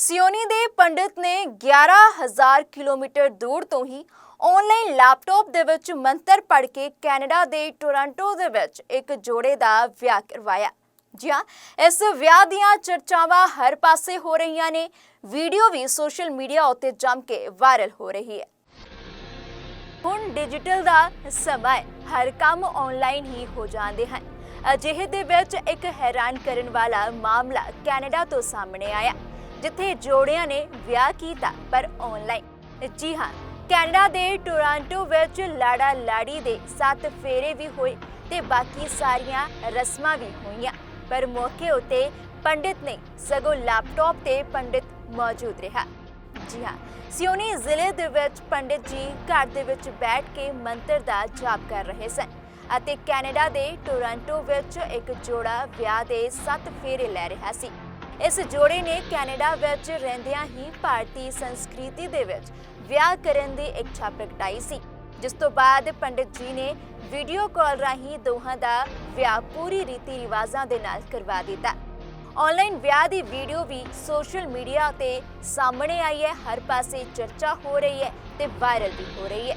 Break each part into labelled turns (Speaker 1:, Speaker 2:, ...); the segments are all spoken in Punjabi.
Speaker 1: ਸਿਓਨੀ ਦੇ ਪੰਡਿਤ ਨੇ 11000 ਕਿਲੋਮੀਟਰ ਦੂਰ ਤੋਂ ਹੀ ਆਨਲਾਈਨ ਲੈਪਟਾਪ ਦੇ ਵਿੱਚ ਮੰਤਰ ਪੜ੍ਹ ਕੇ ਕੈਨੇਡਾ ਦੇ ਟੋਰਾਂਟੋ ਦੇ ਵਿੱਚ ਇੱਕ ਜੋੜੇ ਦਾ ਵਿਆਹ ਕਰਵਾਇਆ। ਜੀ ਹਾਂ, ਇਸ ਵਿਆਹ ਦੀਆਂ ਚਰਚਾਵਾਂ ਹਰ ਪਾਸੇ ਹੋ ਰਹੀਆਂ ਨੇ। ਵੀਡੀਓ ਵੀ ਸੋਸ਼ਲ ਮੀਡੀਆ ਉੱਤੇ ਜੰਮ ਕੇ ਵਾਇਰਲ ਹੋ ਰਹੀ ਹੈ। ਹੁਣ ਡਿਜੀਟਲ ਦਾ ਸਮਾਂ ਹੈ। ਹਰ ਕੰਮ ਆਨਲਾਈਨ ਹੀ ਹੋ ਜਾਂਦੇ ਹਨ। ਅਜਿਹੇ ਦੇ ਵਿੱਚ ਇੱਕ ਹੈਰਾਨ ਕਰਨ ਵਾਲਾ ਮਾਮਲਾ ਕੈਨੇਡਾ ਤੋਂ ਸਾਹਮਣੇ ਆਇਆ। ਜਿੱਥੇ ਜੋੜਿਆਂ ਨੇ ਵਿਆਹ ਕੀਤਾ, ਪਰ ਆਨਲਾਈਨ ਜੀ ਹਾਂ, ਕੈਨੇਡਾ ਦੇ ਟੋਰਾਂਟੋ ਵਿੱਚ ਲਾੜਾ ਲਾੜੀ ਦੇ ਸੱਤ ਫੇਰੇ ਵੀ ਹੋਏ ਤੇ ਬਾਕੀ ਸਾਰੀਆਂ ਰਸਮਾਂ ਵੀ ਹੋਈਆਂ। ਪਰ ਮੌਕੇ ਉਤੇ ਪੰਡਿਤ ਨਹੀਂ ਸਗੋਂ ਲੈਪਟਾਪ ਤੇ ਪੰਡਿਤ ਮੌਜੂਦ ਰਿਹਾ। ਜੀ ਹਾਂ ਸਿਓਨੀ ਜ਼ਿਲ੍ਹੇ ਦੇ ਵਿੱਚ ਪੰਡਿਤ ਜੀ ਘਰ ਦੇ ਵਿੱਚ ਬੈਠ ਕੇ ਮੰਤਰ ਦਾ ਜਾਪ ਕਰ ਰਹੇ ਸਨ ਅਤੇ ਕੈਨੇਡਾ ਦੇ ਟੋਰਾਂਟੋ ਵਿੱਚ ਇੱਕ ਜੋੜਾ ਵਿਆਹ ਦੇ ਸੱਤ ਫੇਰੇ ਲੈ ਰਿਹਾ ਸੀ। ਇਸ ਜੋੜੇ ਨੇ ਕੈਨੇਡਾ ਵਿੱਚ ਰਹਿੰਦਿਆਂ ਹੀ ਭਾਰਤੀ ਸੰਸਕ੍ਰਿਤੀ ਦੇ ਵਿੱਚ ਵਿਆਹ ਕਰਨ ਦੀ ਇੱਛਾ ਪ੍ਰਗਟਾਈ ਸੀ, ਜਿਸ ਤੋਂ ਬਾਅਦ ਪੰਡਿਤ ਜੀ ਨੇ ਵੀਡੀਓ ਕਾਲ ਰਾਹੀਂ ਦੋਹਾਂ ਦਾ ਵਿਆਹ ਪੂਰੀ ਰੀਤੀ ਰਿਵਾਜ਼ਾਂ ਦੇ ਨਾਲ ਕਰਵਾ ਦਿੱਤਾ। ਆਨਲਾਈਨ ਵਿਆਹ ਦੀ ਵੀਡੀਓ ਵੀ ਸੋਸ਼ਲ ਮੀਡੀਆ ਤੇ ਸਾਹਮਣੇ ਆਈ ਹੈ, ਹਰ ਪਾਸੇ ਚਰਚਾ ਹੋ ਰਹੀ ਹੈ ਤੇ ਵਾਇਰਲ ਵੀ ਹੋ ਰਹੀ ਹੈ।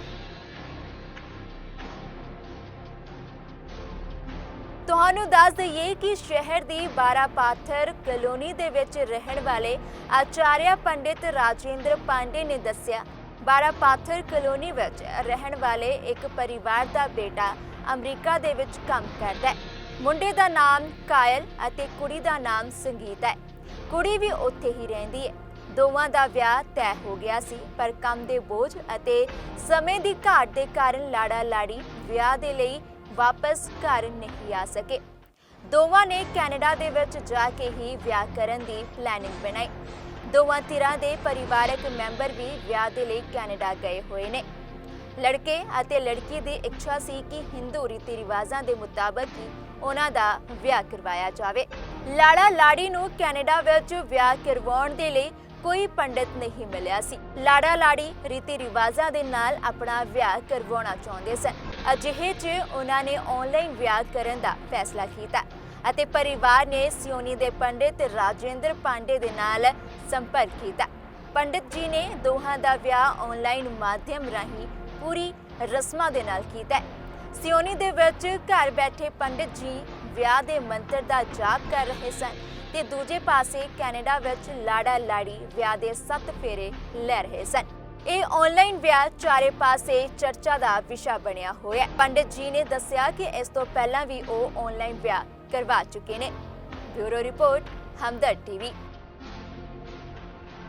Speaker 1: ਤੁਹਾਨੂੰ ਦੱਸ ਦਈਏ ਕਿ ਸ਼ਹਿਰ ਦੀ ਬਾਰਾਪਾਥਰ ਕਲੋਨੀ ਦੇ ਵਿੱਚ ਰਹਿਣ ਵਾਲੇ ਆਚਾਰਿਆ ਪੰਡਿਤ ਰਾਜੇਂਦਰ ਪਾਂਡੇ ਨੇ ਦੱਸਿਆ, ਬਾਰਾਪਾਥਰ ਕਲੋਨੀ ਵਿੱਚ ਰਹਿਣ ਵਾਲੇ ਇੱਕ ਪਰਿਵਾਰ ਦਾ ਬੇਟਾ ਅਮਰੀਕਾ ਦੇ ਵਿੱਚ ਕੰਮ ਕਰਦਾ ਹੈ। ਮੁੰਡੇ ਦਾ ਨਾਮ ਕਾਇਲ ਅਤੇ ਕੁੜੀ ਦਾ ਨਾਮ ਸੰਗੀਤ ਹੈ। ਕੁੜੀ ਵੀ ਉੱਥੇ ਹੀ ਰਹਿੰਦੀ ਹੈ। ਦੋਵਾਂ ਦਾ ਵਿਆਹ ਤੈਅ ਹੋ ਗਿਆ ਸੀ, ਪਰ ਕੰਮ ਦੇ ਬੋਝ ਅਤੇ ਸਮੇਂ ਦੀ ਘਾਟ ਦੇ ਕਾਰਨ ਲਾੜਾ ਲਾੜੀ ਵਿਆਹ ਦੇ ਲਈ ਵਾਪਸ ਘਰ ਨਹੀਂ ਆ ਸਕੇ। ਦੋਵਾਂ ਨੇ ਕੈਨੇਡਾ ਦੇ ਵਿੱਚ ਜਾ ਕੇ ਹੀ ਵਿਆਹ ਕਰਨ ਦੀ ਪਲੈਨਿੰਗ ਬਣਾਈ। ਦੋਵਾਂ ਧਿਰਾਂ ਦੇ ਪਰਿਵਾਰਕ ਮੈਂਬਰ ਵੀ ਵਿਆਹ ਦੇ ਲਈ ਕੈਨੇਡਾ ਗਏ ਹੋਏ ਨੇ। ਲੜਕੇ ਅਤੇ ਲੜਕੀ ਦੀ ਇੱਛਾ ਸੀ ਕਿ ਹਿੰਦੂ ਰੀਤੀ ਰਿਵਾਜ਼ਾਂ ਦੇ ਮੁਤਾਬਕ ਹੀ ਉਹਨਾਂ ਦਾ ਵਿਆਹ ਕਰਵਾਇਆ ਜਾਵੇ। ਲਾੜਾ ਲਾੜੀ ਨੂੰ ਕੈਨੇਡਾ ਵਿੱਚ ਵਿਆਹ ਕਰਵਾਉਣ ਦੇ ਲਈ ਕੋਈ ਪੰਡਿਤ ਨਹੀਂ ਮਿਲਿਆ ਸੀ। ਲਾੜਾ ਲਾੜੀ ਰੀਤੀ ਰਿਵਾਜ਼ਾਂ ਦੇ ਨਾਲ ਆਪਣਾ ਵਿਆਹ ਕਰਵਾਉਣਾ ਚਾਹੁੰਦੇ ਸਨ। ਅਜਿਹੇ 'ਚ ਉਹਨਾਂ ਨੇ ਆਨਲਾਈਨ ਵਿਆਹ ਕਰਨ ਦਾ ਫੈਸਲਾ ਕੀਤਾ ਅਤੇ ਪਰਿਵਾਰ ਨੇ ਸਿਓਨੀ ਦੇ ਪੰਡਿਤ ਰਾਜੇਂਦਰ ਪਾਂਡੇ ਦੇ ਨਾਲ ਸੰਪਰਕ ਕੀਤਾ ਪੰਡਿਤ ਜੀ ਨੇ ਦੋਹਾਂ ਦਾ ਵਿਆਹ ਆਨਲਾਈਨ ਮਾਧਿਅਮ ਰਾਹੀਂ ਪੂਰੀ ਰਸਮਾਂ ਦੇ ਨਾਲ ਕੀਤਾ ਹੈ। ਸਿਓਨੀ ਦੇ ਵਿੱਚ ਘਰ ਬੈਠੇ ਪੰਡਿਤ ਜੀ ਵਿਆਹ ਦੇ ਮੰਤਰ ਦਾ ਜਾਪ ਕਰ ਰਹੇ ਸਨ ਤੇ ਦੂਜੇ ਪਾਸੇ ਕੈਨੇਡਾ ਵਿੱਚ ਲਾੜਾ ਲਾੜੀ ਵਿਆਹ ਦੇ ਸੱਤ ਫੇਰੇ ਲੈ ਰਹੇ ਸਨ ਇਹ ਆਨਲਾਈਨ ਵਿਆਹ ਚਾਰੇ ਪਾਸੇ ਚਰਚਾ ਦਾ ਵਿਸ਼ਾ ਬਣਿਆ ਹੋਇਆ ਹੈ। ਪੰਡਿਤ ਜੀ ਨੇ ਦੱਸਿਆ ਕਿ ਇਸ ਤੋਂ ਪਹਿਲਾਂ ਵੀ ਉਹ ਆਨਲਾਈਨ ਵਿਆਹ ਕਰਵਾ ਚੁੱਕੇ ਨੇ। Bureau report Hamdard TV.